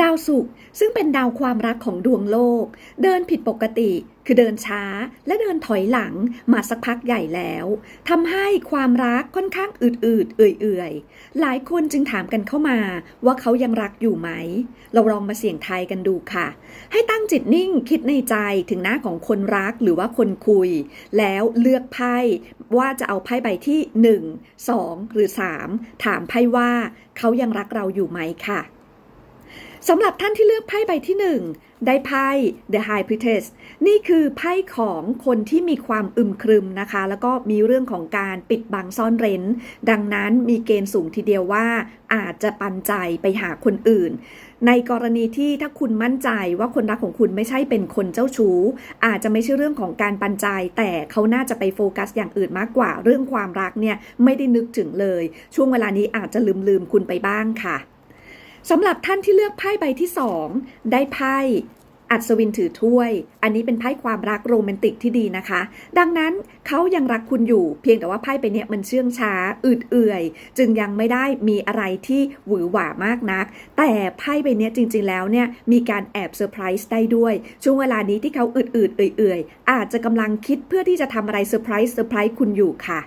ดาวศุกร์ซึ่งเป็นดาวความรักของดวงโลก เดินผิดปกติ คือเดินช้าและเดินถอยหลังมาสักพักใหญ่แล้วทำให้ความรักค่อนข้างอืดๆเอื่อยๆ หลายคนจึงถามกันเข้ามาว่าเขายังรักอยู่ไหม เราลองมาเสี่ยงทายกันดูค่ะ ให้ตั้งจิตนิ่งคิดในใจถึงหน้าของคนรักหรือว่าคนคุย แล้วเลือกไพ่ว่าจะเอาไพ่ใบที่ 1 2 หรือ 3 ถามไพ่ว่าเขายังรักเราอยู่ไหมค่ะ สำหรับท่านที่เลือกไพ่ใบที่ 1 ได้ไพ่ The High Priestess นี่คือไพ่ของคนที่มีความอึมครึมนะคะ แล้วก็มีเรื่องของการปิดบังซ่อนเร้น ดังนั้นมีเกณฑ์สูงทีเดียวว่า อาจจะปันใจไปหาคนอื่น ในกรณีที่ถ้าคุณมั่นใจว่าคนรักของคุณไม่ใช่เป็นคนเจ้าชู้ อาจจะไม่ใช่เรื่องของการปันใจ แต่เขาน่าจะไปโฟกัสอย่างอื่นมากกว่า เรื่องความรักเนี่ยไม่ได้นึกถึงเลย ช่วงเวลานี้อาจจะลืมลืมๆคุณไปบ้างค่ะ สำหรับท่านที่เลือกไพ่ใบที่2ได้ไพ่อัศวินถือถ้วย อันนี้เป็นไพ่ความรักโรแมนติกที่ดีนะคะ ดังนั้นเขายังรักคุณอยู่ เพียงแต่ว่าไพ่ใบเนี้ยมันเชื่องช้าอืดเอื่อย จึงยังไม่ได้มีอะไรที่หวือหวามากนัก แต่ไพ่ใบเนี้ยจริงๆแล้วเนี่ยมีการแอบเซอร์ไพรส์ได้ด้วย ช่วงเวลานี้ที่เขาอืดๆเอื่อยๆอาจจะกำลังคิดเพื่อที่จะทำอะไรเซอร์ไพรส์เซอร์ไพรส์คุณอยู่ค่ะ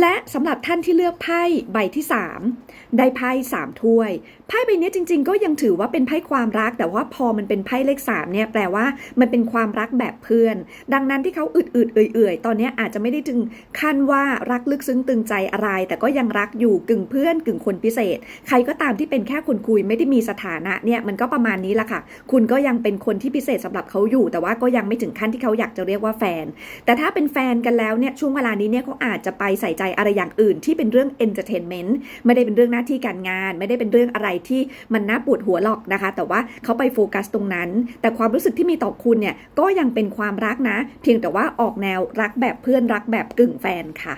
และสำหรับท่านที่เลือกไพ่ใบที่ 3 ได้ไพ่3ถ้วย ไพ่ใบนี้จริง ๆ ก็ยังถือว่าเป็นไพ่ความรัก แต่ว่าพอมันเป็นไพ่เลข3เนี่ยแปลว่ามันเป็นความรักแบบเพื่อน ดังนั้นที่เขาอึดๆเอื่อยๆ ตอนนี้อาจจะไม่ได้ถึงขั้นว่ารักลึกซึ้งตึงใจอะไร แต่ก็ยังรักอยู่กึ่งเพื่อนกึ่งคนพิเศษ ใครก็ตามที่เป็นแค่คนคุยไม่ได้มีสถานะเนี่ยมันก็ประมาณนี้ละค่ะ คุณก็ยังเป็นคนที่พิเศษสำหรับเขาอยู่ แต่ว่าก็ยังไม่ถึงขั้นที่เขาอยากจะเรียกว่าแฟน แต่ถ้าเป็นแฟนกันแล้วเนี่ยช่วงเวลานี้เนี่ยเขาอาจจะไปใส่ใจอะไรอย่างอื่นที่เป็นเรื่องเอนเตอร์เทนเมนต์ไม่ได้เป็นเรื่องหน้าที่การงาน ไม่ได้เป็นเรื่องอะไรที่มันน่าปวดหัวหรอกนะคะ แต่ว่าเขาไปโฟกัสตรงนั้น แต่ความรู้สึกที่มีต่อคุณเนี่ยก็ยังเป็นความรักนะ เพียงแต่ว่าออกแนวรักแบบเพื่อนรักแบบกึ่งแฟนค่ะ